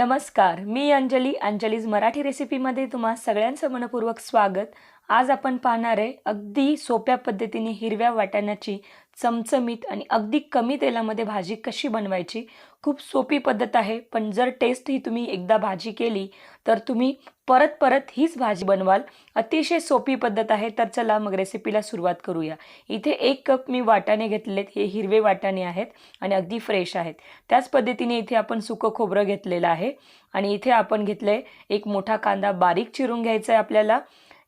नमस्कार मी अंजली अंजलीज मराठी रेसिपीमध्ये तुम्हा सगळ्यांचं मनपूर्वक स्वागत. आज आपण पाहणार आहे अगदी सोप्या पद्धतीने हिरव्या वाटाण्याची चमचमीत आणि अगदी कमी तेलामध्ये भाजी कशी बनवायची? खूप सोपी पद्धत आहे पण जर टेस्ट ही तुम्ही एकदा भाजी केली तर तुम्ही परत परत हीच भाजी बनवाल. अतिशय सोपी पद्धत आहे तर चला मग रेसिपीला सुरुवात करूया. इथे एक कप मी वाटाणे घेतलेत हे हिरवे वाटाणे आहेत आणि अगदी फ्रेश आहेत. त्याच पद्धतीने इथे आपण सुकं खोबरं घेतलेलं आहे आणि इथे आपण घेतलंय एक मोठा कांदा बारीक चिरून घ्यायचा आहे आपल्याला.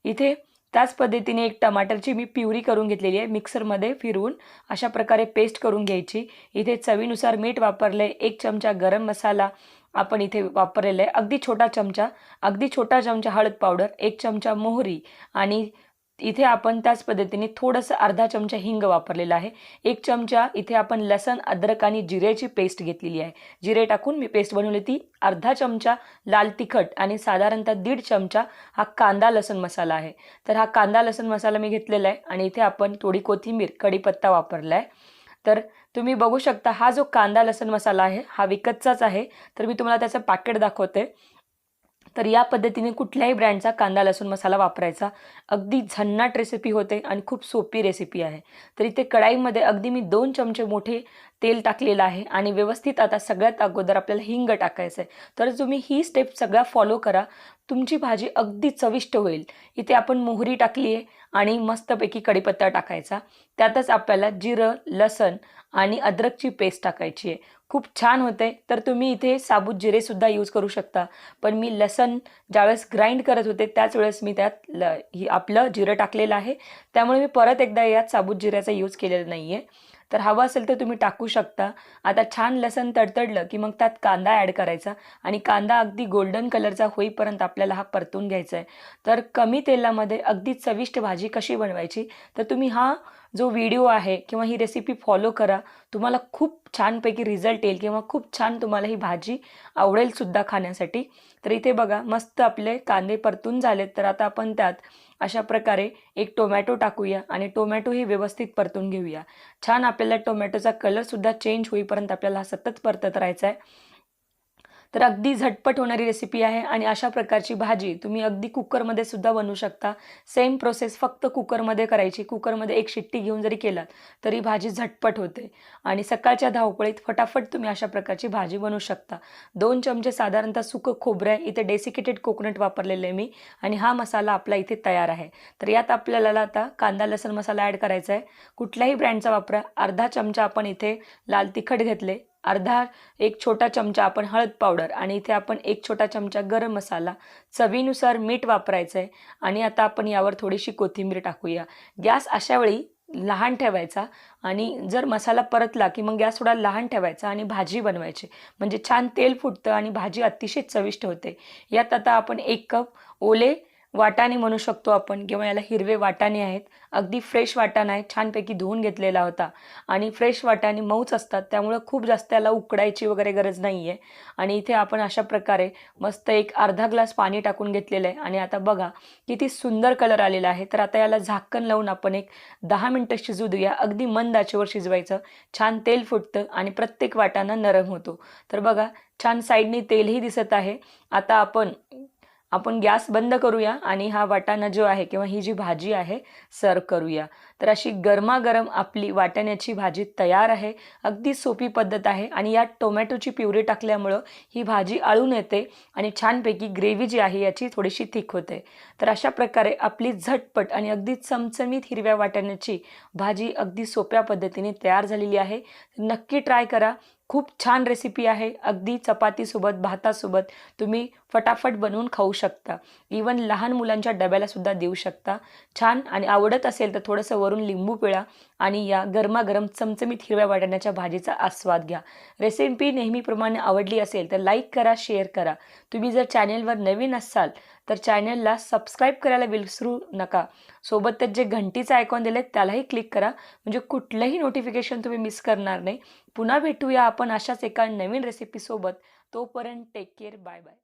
इथे त्याच पद्धतीने एक टमाटरची मी प्युरी करून घेतलेली आहे मिक्सरमध्ये फिरवून अशा प्रकारे पेस्ट करून घ्यायची. इथे चवीनुसार मीठ वापरले एक चमचा गरम मसाला आपण इथे वापरलेला आहे अगदी छोटा चमचा अगदी छोटा चमचा हळद पावडर एक चमचा मोहरी आणि इथे आपण त्याच पद्धतीने थोडंसं अर्धा चमचा हिंग वापरलेला आहे. एक चमचा इथे आपण लसण अद्रक आणि जिऱ्याची पेस्ट घेतलेली आहे. जिरे टाकून मी पेस्ट बनवली ती. अर्धा चमचा लाल तिखट आणि साधारणतः दीड चमचा हा कांदा लसण मसाला आहे. तर हा कांदा लसण मसाला मी घेतलेला आहे आणि इथे आपण थोडी कोथिंबीर कढीपत्ता वापरला आहे. तर तुम्ही बघू शकता हा जो कांदा लसण मसाला आहे हा विकतचाच आहे. तर मी तुम्हाला त्याचं पॅकेट दाखवते. तर या पद्धतीने कुठल्याही ब्रँडचा कांदा लसूण मसाला वापरायचा. अगदी झन्नाट रेसिपी होते आणि खूप सोपी रेसिपी आहे. तर इथे कढाईमध्ये अगदी मी दोन चमचे मोठे तेल टाकलेलं आहे आणि व्यवस्थित आता सगळ्यात अगोदर आपल्याला हिंग टाकायचं आहे तर तुम्ही ही स्टेप सगळ्या फॉलो करा. तुमची भाजी अगदी चविष्ट होईल. इथे आपण मोहरी टाकली आहे आणि मस्तपैकी कढीपत्ता टाकायचा. त्यातच आपल्याला जिरं लसण आणि अद्रकची पेस्ट टाकायची आहे खूप छान होते तर तुम्ही इथे साबूत जिरेसुद्धा यूज करू शकता. पण मी लसण ज्यावेळेस ग्राइंड करत होते त्याच वेळेस मी त्यात ल ही आपलं जिरं टाकलेलं आहे. त्यामुळे मी परत एकदा यात साबूत जिऱ्याचा यूज केलेला नाही आहे तर हवं असेल तर तुम्ही टाकू शकता. आता छान लसण तडतडलं की मग त्यात कांदा ॲड करायचा आणि कांदा अगदी गोल्डन कलरचा होईपर्यंत आपल्याला हा परतून घ्यायचा आहे तर कमी तेलामध्ये अगदी चविष्ट भाजी कशी बनवायची? तर तुम्ही हा जो व्हिडिओ आहे किंवा ही रेसिपी फॉलो करा तुम्हाला खूप छानपैकी रिझल्ट येईल किंवा खूप छान तुम्हाला ही भाजी आवडेलसुद्धा खाण्यासाठी. तर इथे बघा मस्त आपले कांदे परतून झालेत. तर आता आपण त्यात अशा प्रकारे एक टोमॅटो टाकूया आणि टोमॅटो ही व्यवस्थित परतून घेऊया. छान आपल्याला टोमॅटोचा कलरसुद्धा चेंज होईपर्यंत आपल्याला हा सतत परतत राहायचा आहे तर अगदी झटपट होणारी रेसिपी आहे आणि अशा प्रकारची भाजी तुम्ही अगदी कुकरमध्ये सुद्धा बनवू शकता. सेम प्रोसेस फक्त कुकरमध्ये करायची. कुकरमध्ये एक शिट्टी घेऊन जरी केलात तरी भाजी झटपट होते. आणि सकाळच्या धावपळीत फटाफट तुम्ही अशा प्रकारची भाजी बनवू शकता. दोन चमचे साधारणतः सुकं खोबरं आहे. इथे डेसिकेटेड कोकोनट वापरलेलं आहे मी. आणि हा मसाला आपला इथे तयार आहे. तर यात आपल्याला आता कांदा लसण मसाला ॲड करायचा आहे. कुठल्याही ब्रँडचा वापरा. अर्धा चमचा आपण इथे लाल तिखट घेतले. अर्धा एक छोटा चमचा आपण हळद पावडर आणि इथे आपण एक छोटा चमचा गरम मसाला चवीनुसार मीठ वापरायचं आहे आणि आता आपण यावर थोडीशी कोथिंबीर टाकूया. गॅस अशा वेळी लहान ठेवायचा आणि जर मसाला परतला की मग गॅस थोडा लहान ठेवायचा आणि भाजी बनवायची. म्हणजे छान तेल फुटतं आणि भाजी अतिशय चविष्ट होते. यात आता आपण एक कप ओले वाटाणे म्हणू शकतो आपण किंवा याला हिरवे वाटाणे आहेत. अगदी फ्रेश वाटाणा आहे छानपैकी धुवून घेतलेला होता. आणि फ्रेश वाटाणे मऊच असतात त्यामुळं खूप जास्त याला उकडायची वगैरे गरज नाही आहे आणि इथे आपण अशा प्रकारे मस्त एक अर्धा ग्लास पाणी टाकून घेतलेलं आहे. आणि आता बघा किती सुंदर कलर आलेला आहे. तर आता याला झाकण लावून आपण एक दहा मिनटं शिजू देऊया. अगदी मंद आचेवर शिजवायचं. छान तेल फुटतं आणि प्रत्येक वाटाणा नरम होतो. तर बघा छान साईडनी तेलही दिसत आहे. आता आपण आपण गॅस बंद करूया आणि हा वाटाणा जो आहे किंवा ही जी भाजी आहे सर्व करूया. तर अशी गरमागरम आपली वाटाण्याची भाजी तयार आहे. अगदी सोपी पद्धत आहे आणि यात टोमॅटोची प्युरी टाकल्यामुळं ही भाजी आळून येते आणि छानपैकी ग्रेव्ही जी आहे याची थोडीशी थिक होते. तर अशा प्रकारे आपली झटपट आणि अगदी चमचमीत हिरव्या वाटाण्याची भाजी अगदी सोप्या पद्धतीने तयार झालेली आहे. नक्की ट्राय करा. खूप छान रेसिपी आहे. अगदी चपातीसोबत भातासोबत तुम्ही फटाफट बनवून खाऊ शकता. इवन लहान मुलांच्या डब्याला सुद्धा देऊ शकता. छान आणि आवडत असेल तर थोडंसं वरून लिंबू पिळा. आणि या गरमागरम चमचमीत हिरव्या वाटाण्याच्या भाजीचा आस्वाद घ्या. रेसिपी नेहमीप्रमाणे आवडली असेल तर लाईक करा शेअर करा. तुम्ही जर चॅनेलवर नवीन असाल तर चॅनलला सबस्क्राईब करायला विसरू नका. सोबतच जे घंटीचं आयकॉन दिले त्यालाही क्लिक करा. म्हणजे कुठलंही नोटिफिकेशन तुम्ही मिस करणार नाही. पुन्हा भेटूया आपण अशाच एका नवीन रेसिपीसोबत तोपर्यंत टेक केअर बाय बाय